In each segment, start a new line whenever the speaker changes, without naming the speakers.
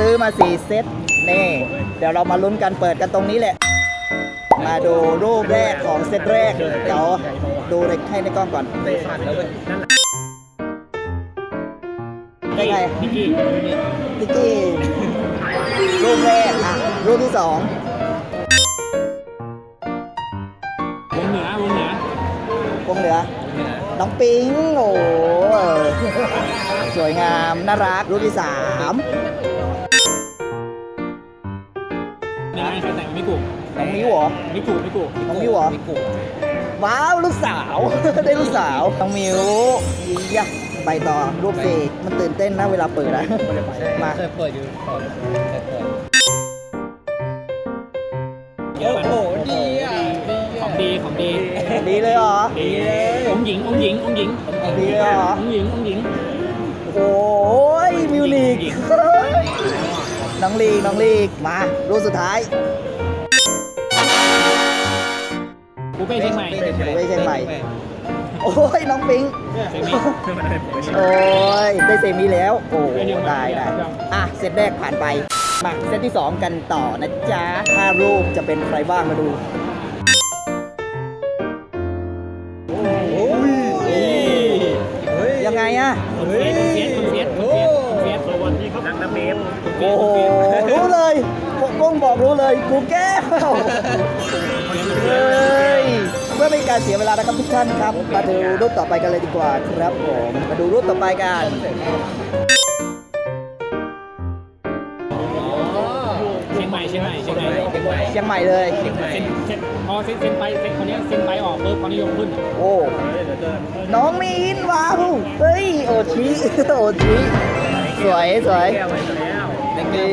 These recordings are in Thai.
ซื้อมาสี่เซตนี่ เดี๋ยวเรามาลุ้นกันเปิดกันตรงนี้แหละ มาดูรูปแรกของเซตแรก เดี๋ยวดูในให้ในกล้องก่อน
เตะสันแล้วเว้ย
ได้ไง
นิกกี้
นิกกี้รูปแรกอะรูปที่สอง
วงเหนือวงเหนือ
วงเหนือน้องปิงโอ้โหสวยงาม น่ารักรูปที่สาม
ม่กู
น้องมิวเหรอ
ไม่กูไม่กู
น้องมิวเหรอว้าวลูกสาว ได้ลูกสาวน้องมิวยะไปต่อรูปสี่มันตื่นเต้นนะเวลาเปิดอะมา
เคยเปิดอยู่ก่อนเคยเปิด
เยอะ
โอ้โหดีอะดี
ของดีของดี
ดีเลยเหรอ
ดีองค์หญิงองค์หญิงองค์หญิง
ดีเลยเหรอ
องค์หญิงองค์หญิง
โอ้ยมิวลีกน้องลีกน้องลีกมารูปสุดท้าย
กูเป้เชียงใหม่
ผมไปเชียงใหม่ โอ้ยน้องปิง
เชียงใหม่
โอ้ยได้เซมิแล้ว โอ้ได้ได้อะเซตแรกผ่านไป มาเซตที่ 2 กันต่อนะจ๊ะถ้ารูปจะเป็นใครบ้างมาดูโอ้ยยังไงอะ
คนเฟียสคนเฟียสคนเฟียสคนเฟียสคนเฟียสวันนี้เขานักน้ำเมฟ
โอ้โหรู้เลย ก้งบอกรู้เลยกูแก้วเฮ้ยเพื่อไม่ให้การเสียเวลานะครับทุกท่านครับ มาดูรูปต่อไปกันเลยดีกว่าครับผมมาดูรูปต่อไปกัน
เชียงใหม่เชียงใหม่เชียงใหม่
เชียงใหม่เลย
เซ็นเซ็นพอเซ็นเซ็นไปเซ็นคนนี้เซ็นไปออกปุ๊บความนิยมขึ้น
โอ้น้องมีนว้าวเฮ้ยโอชิโอชิสวยสวย ดี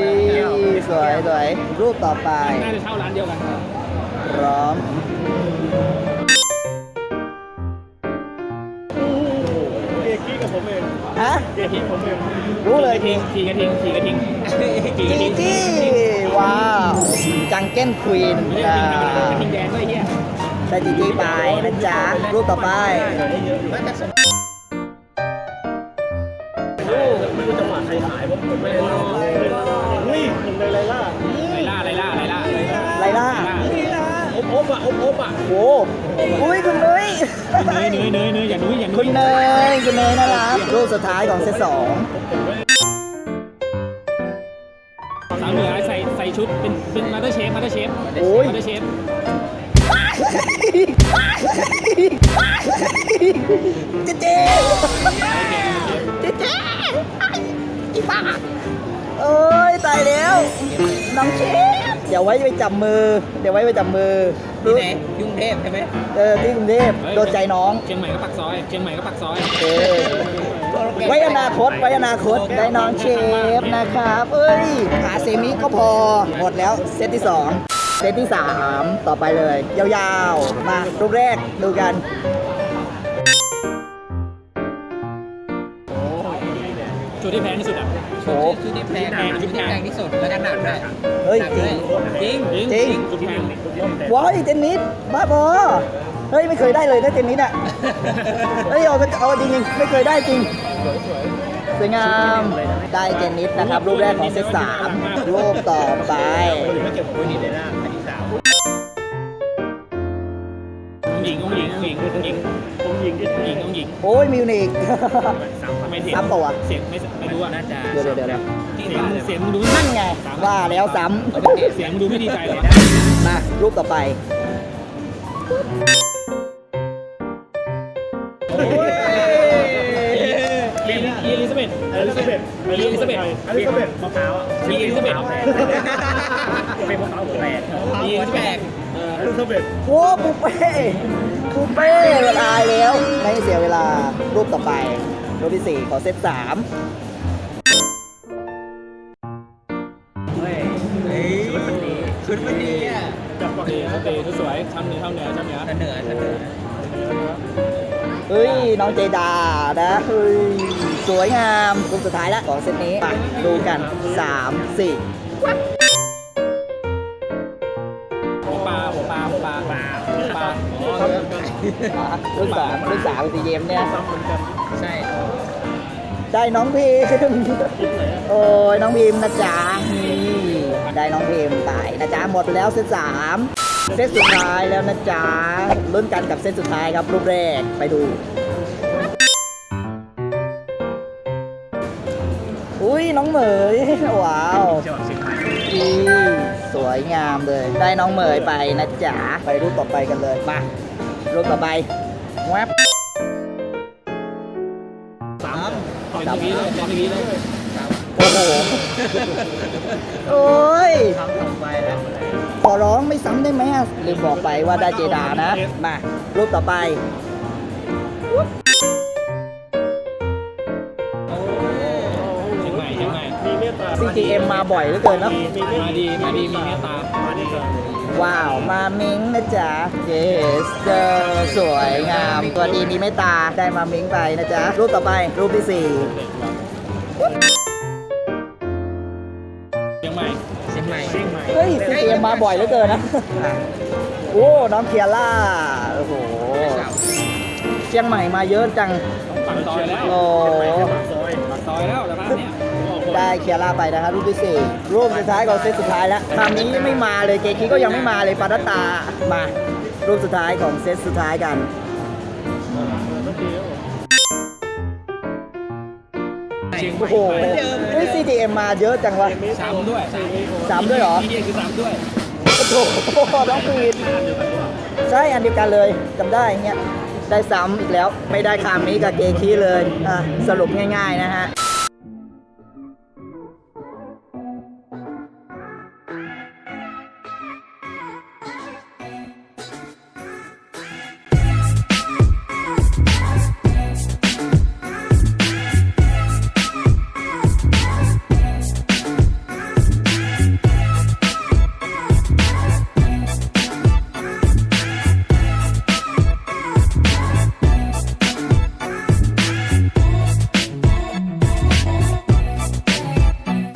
สวยสวยรูปต่อไป
น่าจะเช่าร้านเดียวกัน
พร้อม
เอกกี้กับผมเอง
ฮะ
เอกกี้ผมเอง
รู้เลย
ทิ้งขี่กระทิงขี่กระทิงขี่กระ
จี
ทิง
จี้ว้าว จังเก้นควีน
ไม่ได้กระทิงธรรมดากระทิงแดงด้วยเฮีย
ได้จีจี้ไปนะจ๊ะ รูปต่อไป
ไม่รู้จังหวะใครขายผมผมไม่รู้นี่หนึ่งในไลล่าไลล่าไลล่าไลล่า
ไลล่า
อบอบอะอบอบอะ
โอ้อุ้ยคุณเนย
เนยเนยเนยเนยอย่านุ้ยอย่านุ้
คุณเนยคุณเนยน่ารักรูปสุดท้ายของเซตสอง
สาวเหนือใส่ใส่ชุดเป็นเป็นมาเตอร์เชฟมาเตอร์เชฟ
โอ้ย
มาเตอร์เชฟ
เจ๊ น้องเชฟเดี๋ยวไว้ไปจับมือ เดี๋ยวไว้ไปจับมือ
ที่ไหนกรุงเทพใช่ไหม
เออที่กรุงเทพโดนใจน้อง
เชียงใหม่ก็ปักซอยเชียงใหม่ก็ปักซอย
เออไว้อนาคตไว้อนาคตได้น้องเชฟนะครับเอ้ยหาเซมิก็พอหมดแล้วเซตที่สองเซตที่สามต่อไปเลย ยาวๆ มารูปแรกดูกัน
ชุดที่แพงที่สุดอะ
โอ้
ชุดที่แพงชุดที่แพงที่สุดแล้วก็หนักด้วย
เฮ้ย
หนัก
จริ
ด้วย
ง
จริง
จริง
ชุดแพง
ว้ายเทนนิสบ้าบอเฮ้ยไม่เคยได้เลยนะเทนนิสอะเฮ้ยเอาเอาจริงๆไม่เคยได้จริงสวยงามได้เทนนิสนะครับ รูปแรกของเซตสามรูปต่อไป
ไม่เก็บไว้นี่เลยนะอันที่สามองหญิงองหญิง องหญิงองหญิงองหญิงองหญิงองหญิง
โอ้ยมิวนิก
ทำไมเสียง
ซ้ำเปล่าวะ
เสียงไม่ไม่รู้อะน่าจะ
เดี๋ยวเดี๋ยวเดี๋ยว
เสียงเสียงมึงดู
นั่นไงว่าแล้วซ้
เสียงมึงดูไม่ดีใจเลยำ
มารูปต่อไป
อลิซาเบธอลิซาเบธ อลิซาเบธมะพร้าวอีลิซาเบธเป็นมะพร้าวแปลก
ดีแปลก
อลิซาเบธ
โว้ปูเป้ปูเป้เวลาแล้ว ไม่ให้เสียเวลารูปต่อไป รูปที่สี่ขอเซตสาม
เฮ้ยชุดมันดีชุดมันดีอะ
จับปกติเขาเตะสวยช้ำเหนือช้ำเหนือช้ำเหนือ
เสนอเสนอ
เฮ้ย น้องเจดานะเฮ้ย สวยงามรูปสุดท้ายแล้วของเซตนี้มาดูกันสามสี่
หัวปลาหัวปลาหัวปลาปลาปลา
อะรูปสามรูปสามสีเยมเนี่ย
ใช่
ได้น้องพิมโอ้ยน้องพิมนะจ๊ะนี่ได้น้องพิมไปนะจ๊ะหมดไปแล้วเซตสามเซตสุดท้ายแล้วนะจ๊ะลุ้นกันกับเซตสุดท้ายครับรูปแรกไปดู น้องเหมย ว้าว
จังหวัดเชียงใหม่
อีสวยงามเลย ได้น้องเหมยไปนะจ๊ะไปรูปต่อไปกันเลยมารูปต่อไปแวบ
สามเป็นอย่างนี้เลยเป็นอย่างนี้เลย
โอ้โห โอ้ย
ทำต่อไปแล้ว
ขอร้องไม่ซ้ำได้ไหมอะลืมบอกไปว่าได้เจดานะ มา รูปต่อไป CGM มาบ่อยเหลือเกินเนอะ
มาดี มาดี มีเมตตามาดีก่อน
ว้าว มามิงนะจ๊ะเยสเจอสวยงามตัวดีมีไม่ตาได้มามิงไปนะจ๊ะ รูปต่อไปรูปที่สี่
เชียงใหม่
เชียงใหม่
เชียงใหม่
เฮ้ย CGM มาบ่อยเหลือเกินนะ โอ้ น้องเคียร่า โอ้โห เชียงใหม่มาเยอะจัง
ต้องปักซอยแล้ว
โอ้
ปักซอยปักซอยแล้วแต่บ้านเนี้ย
ได้เคียร่าไปนะครับรูปที่สี่รูปสุดท้ายของเซตสุดท้ายแล้วคำนี้ไม่มาเลยเกคิก็ยังไม่มาเลยปารัตตามารูปสุดท้ายของเซตสุดท้ายกัน
เชียงให
โอ้
ม่
โหเฮ้ย CDM มาเยอะจังวะ
สามด้วย
สามด้วยเหรอ
ที่นี่คือสามด้วย
โอ้โหน้องปีนใช่อันเดียวกันเลยจำได้เงี้ยได้ซ้ำอีกแล้วไม่ได้คำนี้กับเกคิเลยอะสรุปง่าย ๆ นะฮะ